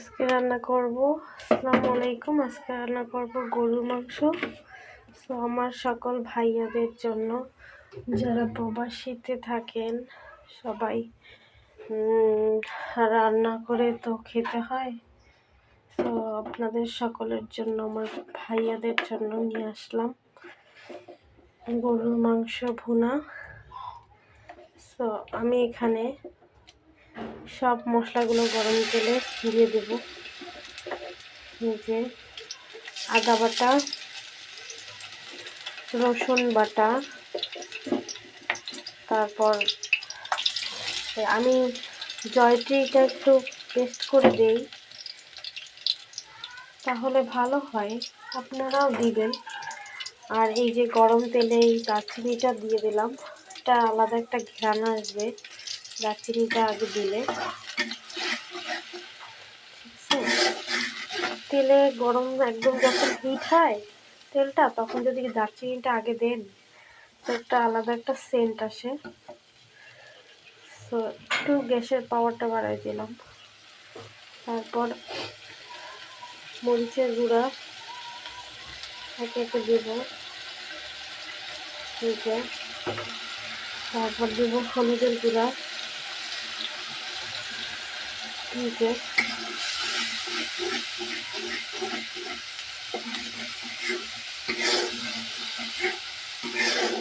আজকে রান্না করব। আসসালামু আলাইকুম। আজকে রান্না করব গরুর মাংস। সো আমার সকল ভাইয়াদের জন্য যারা প্রবাসীতে থাকেন, সবাই রান্না করে তো খেতে হয়। তো আপনাদের সকলের জন্য, আমার ভাইয়াদের জন্য নিয়ে আসলাম গরুর মাংস ভুনা। সো আমি এখানে সব মশলাগুলো গরম তেলে দিয়ে দেব। যে আদা বাটা, রসুন বাটা, তারপর আমি জয়ট্রিটা একটু পেস্ট করে দেই, তাহলে ভালো হয়, আপনারাও দিবেন। আর এই যে গরম তেলে এই দারচিনিটা দিয়ে দিলাম, এটা আলাদা একটা ঘ্রাণ আসবে। দারচিনিটা আগে দিলে। তেলে গরম একদম যখন হিট হয়, তেলটা, তখন যদি দারচিনিটা আগে দেন, তো একটা আলাদা একটা সেন্ট আসে। তো একটু গ্যাসের পাওয়ারটা বাড়াই দিলাম। তারপর মরিচের গুঁড়া একে একে দেব। তারপর দেব হলুদের গুঁড়া।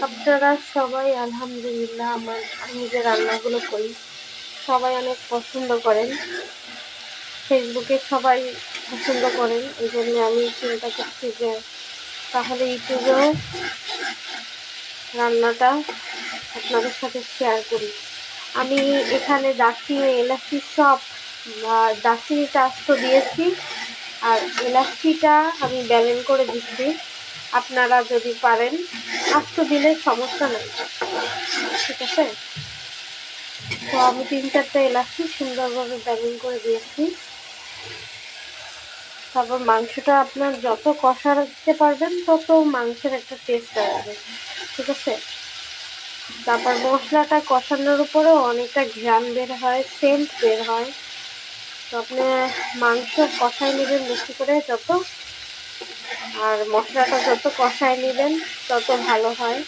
আপনারা সবাই আলহামদুলিল্লাহ আমার আমি যে রান্নাগুলো করি। সবাই অনেক পছন্দ করেন। ফেসবুকে সবাই পছন্দ করেন। এই জন্য আমি চিন্তা করছি যে তাহলে ইউটিউবেও রান্নাটা আপনাদের সাথে শেয়ার করি। আমি এখানে দারচিনি এলাচি সব দারচিনিটা আস্ত দিয়েছি। আর এলাচিটা আমি ব্যালেন করে দিচ্ছি। আপনারা যদি পারেন আস্ত দিলে সমস্যা নেই। ঠিক আছে? তো আমি তিন চারটে এলাচি সুন্দরভাবে ব্যালেন করে দিয়েছি। তারপর মাংসটা আপনার যত কষা রাখতে পারবেন, তত মাংসের একটা টেস্ট আসবে। ঠিক আছে? তারপর মশলাটা কষানোর উপরেও অনেকটা ঘ্রাণ বের হয় সেন্ট বের হয়। তো আপনি মাংস কষাই নেবেন বেশি করে যত, আর মশলাটা যত কষাই নেবেন তত ভালো হয়।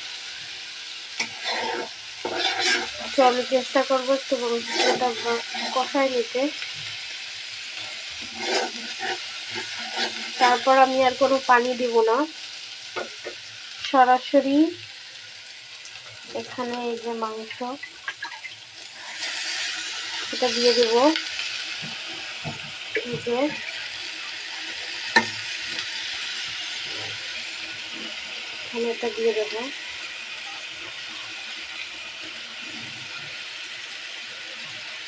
তো আমি চেষ্টা করব একটু মাংসটা কষাই নিতে। তারপর আমি আর কোনো পানি দিব না। সরাসরি এখানে এই যে মাংস, এটা দিয়ে দেব। যে এখানে এটা দিয়ে দেবো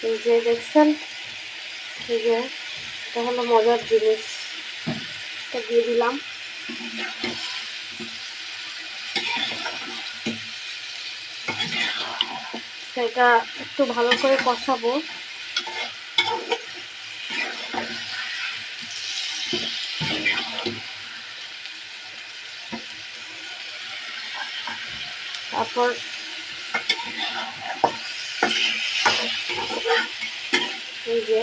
এই যে দেখছেন, এই যে এটা হলো মজার জিনিস এটা দিয়ে দিলাম। সেটা একটু ভালো করে কষাবো। তারপর এই যে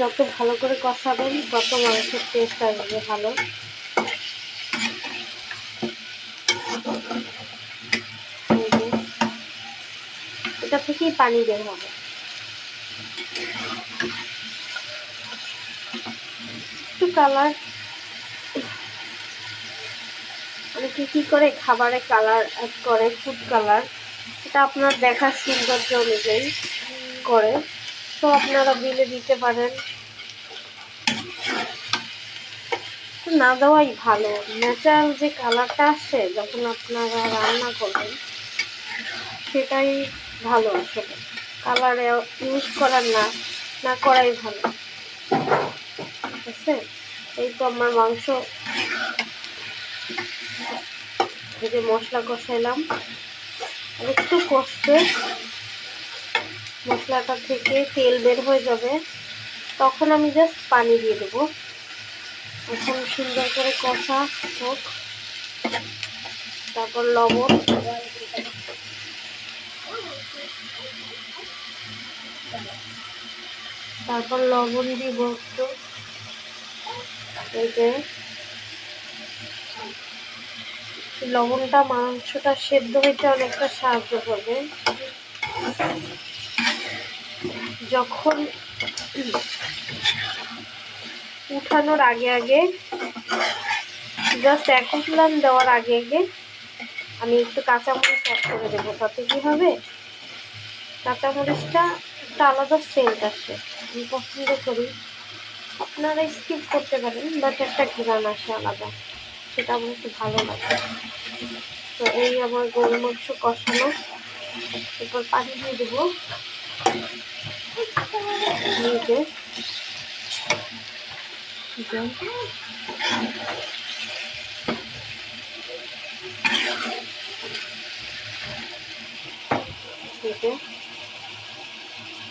যত ভালো করে কষাবেন, তত মাংসের টেস্ট আসবে ভালো। এটা থেকেই পানি বের হবে। একটু কালার অনেকে কী করে খাবারে কালার অ্যাড করে ফুড কালার এটা আপনার দেখার সৌন্দর্য অনুযায়ী করে। তো আপনারা বিলে দিতে পারেন। না দেওয়াই ভালো। ন্যাচারাল যে কালারটা আসে, যখন আপনারা রান্না করবেন, সেটাই ভালো আসলে। কালার ইউজ করার না না করাই ভালো। ঠিক আছে? এই তো আমার মাংস যে মশলা কষাইলাম। একটু কষতে মশলাটা থেকে তেল বের হয়ে যাবে। তখন আমি জাস্ট পানি দিয়ে দেবো। এখন সুন্দর করে কষা হোক। তারপর লবণ। তারপর লবণ দিব একটু। এই যে লবণটা, মাংসটা সেদ্ধ হইতে অনেকটা সাহায্য করবে। যখন উঠানোর আগে আগে জাস্ট এক উঠলাম দেওয়ার আগে আগে, আমি একটু কাঁচামরিচ অ্যাড করে দেবো। তাতে কী হবে? কাঁচামরিচটা একটা আলাদা সেন্ট আসে। আমি পছন্দ করি। আপনারা স্কিপ করতে পারেন বাট একটা ঘ্রাণ আসে আলাদা। সেটা আমার খুব ভালো লাগে। তো এই আমার গরু মাংস কষানো। এরপর পানি দিয়ে দেবো।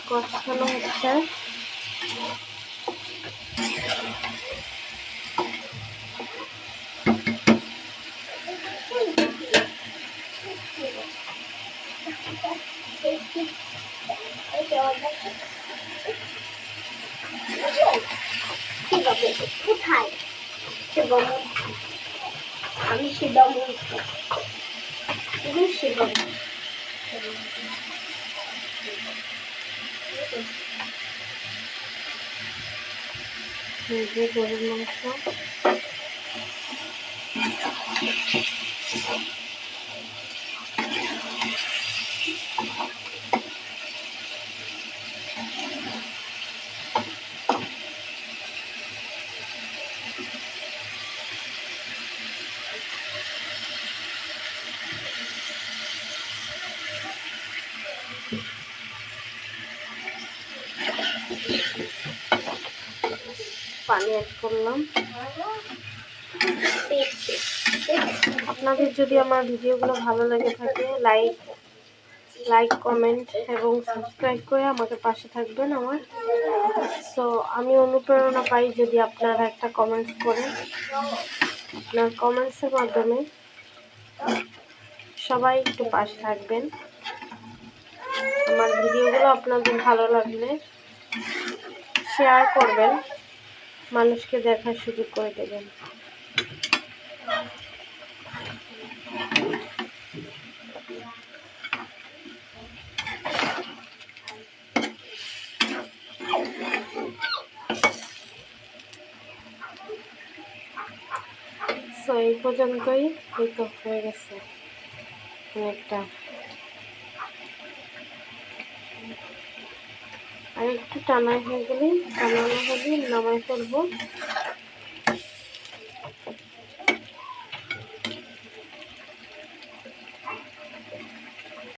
কষানো হচ্ছে। শিবম আমি শিবম তুমি শিবম গরুর মাংস পানি অ্যাড করলাম। আপনাদের যদি আমার ভিডিওগুলো ভালো লেগে থাকে লাইক লাইক কমেন্ট এবং সাবস্ক্রাইব করে আমাকে পাশে থাকবেন আমার। সো আমি অনুপ্রেরণা পাই যদি আপনারা একটা কমেন্টস করেন। আপনার কমেন্টসের মাধ্যমে সবাই একটু পাশে থাকবেন। আমার ভিডিওগুলো আপনাদের ভালো লাগলে শেয়ার করবেন। মানুষকে দেখার সুযোগ করে দেবেন। সো এই পর্যন্তই এই হয়ে গেছে। অনেকটা আর একটু টানা হয়ে গেলে টানানো হলে নামাই ফেলব।